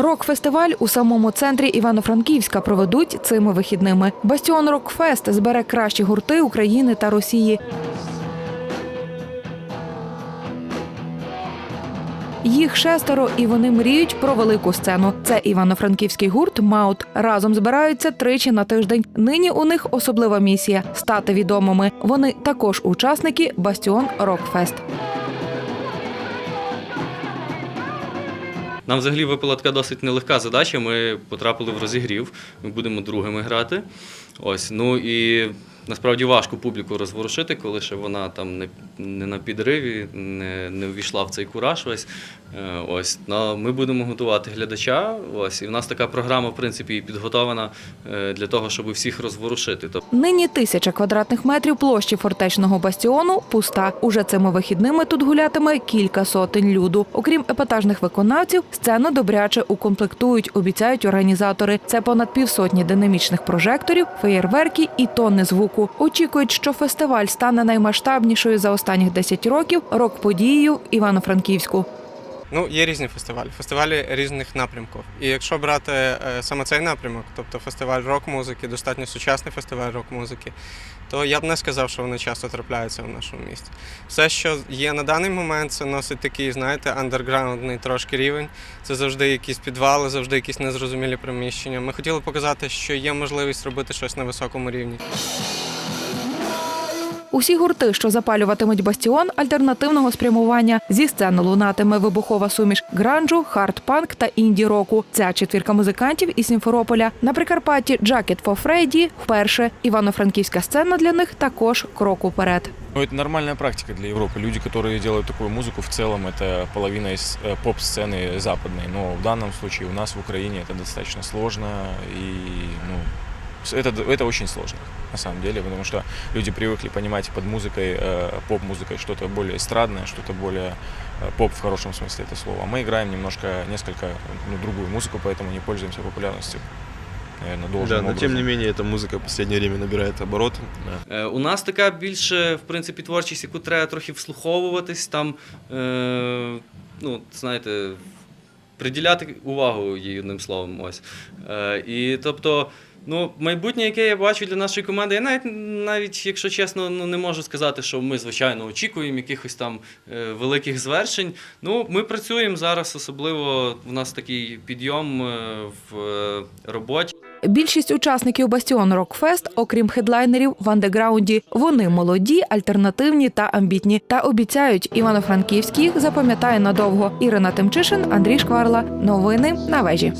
Рок-фестиваль у самому центрі Івано-Франківська проведуть цими вихідними. Бастіон Рокфест збере кращі гурти України та Росії. Їх шестеро, і вони мріють про велику сцену. Це івано-франківський гурт Маут. Разом збираються тричі на тиждень. Нині у них особлива місія стати відомими. Вони також учасники Бастіон Рокфест. Нам взагалі випала така досить нелегка задача. Ми потрапили в розігрів, ми будемо другими грати. Ось, ну і насправді важко публіку розворушити, коли ще вона там не, не на підриві, не, не увійшла в цей кураж. Ось. Е, Ось. Ну, ми будемо готувати глядача. Ось, і в нас така програма, в принципі, і підготовлена е, для того, щоб всіх розворушити. Нині тисяча квадратних метрів площі фортечного бастіону пуста. Уже цими вихідними тут гулятиме кілька сотень люду. Окрім епатажних виконавців, сцену добряче укомплектують, обіцяють організатори. Це понад півсотні динамічних прожекторів, феєрверки і тонни звуку. Очікують, що фестиваль стане наймасштабнішою за останніх 10 років рок-подією Івано-Франківську. Ну, є різні фестивалі, фестивалі різних напрямків. І якщо брати е, саме цей напрямок, тобто фестиваль рок-музики, достатньо сучасний фестиваль рок-музики, то я б не сказав, що вони часто трапляються в нашому місті. Все, що є на даний момент, це носить такий, знаєте, андерграундний трошки рівень. Це завжди якісь підвали, завжди якісь незрозумілі приміщення. Ми хотіли показати, що є можливість робити щось на високому рівні. Усі гурти, що запалюватимуть бастіон альтернативного спрямування. Зі сцени лунатиме вибухова суміш гранжу, хард-панк та інді-року. Ця четвірка музикантів із Сімферополя. На Прикарпатті Jacket for Freddy вперше. Івано-франківська сцена для них також крок уперед. Ну, это нормальная практика для Европы. Люди, которые делают такую музыку, в целом это половина из э, поп-сцены западной. Но в данном случае у нас в Украине это достаточно сложно и ну, с- это, это очень сложно на самом деле, потому что люди привыкли понимать под музыкой, э, поп-музыкой что-то более эстрадное, что-то более э, поп в хорошем смысле этого слова. А мы играем немножко, несколько ну, другую музыку, поэтому не пользуемся популярностью, наверное, должным Да, но образом. тем не менее, эта музыка в последнее время набирает обороты. Да. Е, У нас така більше, в принципі, творчість, яку треба трохи вслуховуватись, там, е, ну, знаєте, приділяти увагу їй одним словом. Ось. Е, і тобто, ну, майбутнє, яке я бачу для нашої команди, я навіть, навіть якщо чесно, ну, не можу сказати, що ми, звичайно, очікуємо якихось там е, великих звершень. Ну, ми працюємо зараз, особливо в нас такий підйом е, в е, роботі. Більшість учасників Бастіон Рокфест, окрім хедлайнерів в андеграунді, вони молоді, альтернативні та амбітні. Та обіцяють, Івано-Франківський запам'ятає надовго. Ірина Тимчишин, Андрій Шкварла. Новини на вежі.